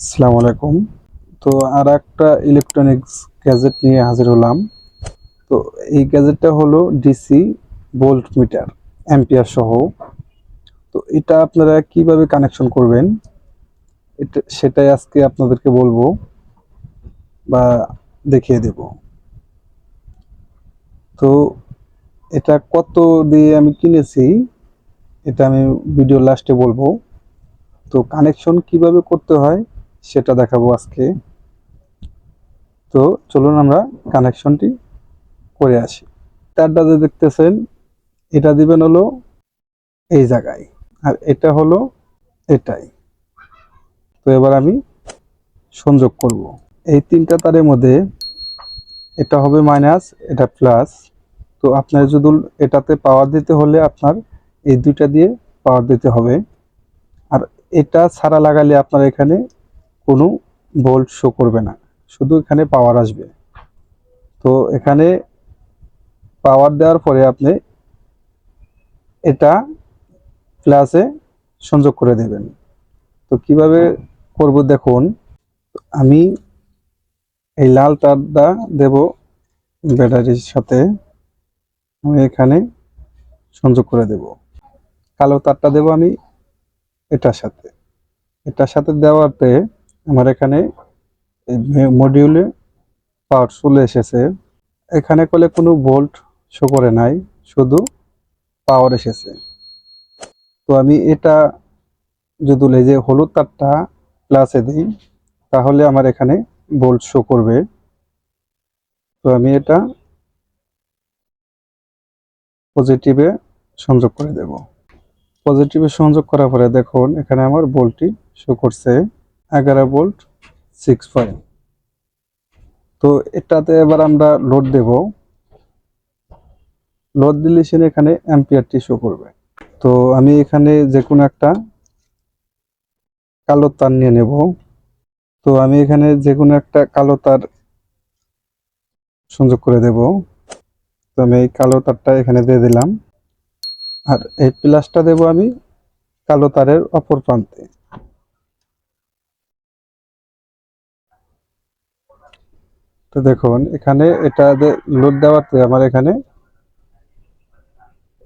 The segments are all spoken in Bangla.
আসসালামু আলাইকুম। তো আর একটা ইলেকট্রনিক্স গ্যাজেট নিয়ে হাজির হলাম। তো এই গ্যাজেটটা হলো ডিসি ভোল্ট মিটার অ্যাম্পিয়ার সহ। তো এটা আপনারা কীভাবে কানেকশন করবেন? এটা, সেটাই আজকে আপনাদেরকে বলব বা দেখিয়ে দেব। তো এটা কত দিয়ে আমি কিনেছি, এটা আমি ভিডিও লাস্টে বলব। তো কানেকশন কীভাবে করতে হয় সেটা দেখাবো আজকে। তো চলুন আমরা কানেকশনটি করে আসি। তারটা যে দেখতেছেন, এটা দিবেন হলো এই জায়গায়, আর এটা হলো এটাই। তো এবার আমি সংযোগ করব। এই তিনটা তারের মধ্যে এটা হবে মাইনাস, এটা প্লাস। তো আপনার যদি এটাতে পাওয়ার দিতে হলে আপনার এই দুইটা দিয়ে পাওয়ার দিতে হবে। আর এটা ছাড়া লাগালে আপনার এখানে কোনো ভোল্ট শো করবে না। শুধু এখানে পাওয়ার আসবে। তো এখানে পাওয়ার দেওয়ার পরে আপনি এটা প্লাসে সংযোগ করে দেবেন। তো কীভাবে করব দেখুন, আমি এই লাল তারটা দেব ব্যাটারির সাথে। আমি এখানে সংযোগ করে দেব। কালো তারটা দেব আমি এটার সাথে। এটার সাথে দেওয়াতে আমার এখানে মডিউলে পাওয়ার চলে এসেছে। এখানে করলে কোনো ভোল্ট শো করে নাই, শুধু পাওয়ার এসেছে। তো আমি এটা যদি যে হলুদ তারটা প্লাসে দিই, তাহলে আমার এখানে ভোল্ট শো করবে। তো আমি এটা পজিটিভে সংযোগ করে দেব। পজিটিভে সংযোগ করার পরে দেখুন, এখানে আমার ভোল্টটি শো করছে। এগারো ভোল্ট সিক্স ফাইভ তো এটাতে এবার আমরা লোড দেব। লোড দিলে সে এখানে অ্যাম্পিয়ারটি শো করবে। তো আমি এখানে যে কোনো একটা কালো তার নিয়ে নেব। তো আমি এখানে যে কোনো একটা কালো তার সংযোগ করে দেব। তো আমি এই কালো তারটা এখানে দিয়ে দিলাম। আর এই প্লাসটা দেব আমি কালো তারের অপর প্রান্তে। তো দেখুন, এখানে এটা লোড দেওয়াতে আমার এখানে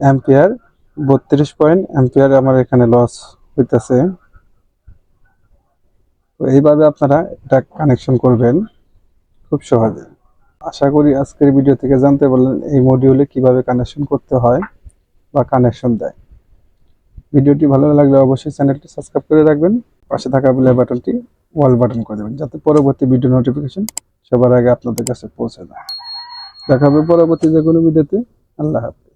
অ্যাম্পিয়ার বত্রিশ পয়েন্ট অ্যাম্পিয়ার আমার এখানে লস হইতেছে। তো এইভাবে আপনারা এটা কানেকশন করবেন খুব সহজে। আশা করি আজকের ভিডিও থেকে জানতে পারলেন এই মডিউলে কীভাবে কানেকশন করতে হয় বা কানেকশন দেয়। ভিডিওটি ভালো লাগলে অবশ্যই চ্যানেলটি সাবস্ক্রাইব করে রাখবেন। পাশে থাকা বেল বাটনটি ওয়াল বাটন করে দেবেন, যাতে পরবর্তী ভিডিও নোটিফিকেশন সবার আগে আপনাদের কাছে পৌঁছে দেয়। দেখাবে পরবর্তী যে কোনো ভিডিওতে। আল্লাহ হাফেজ।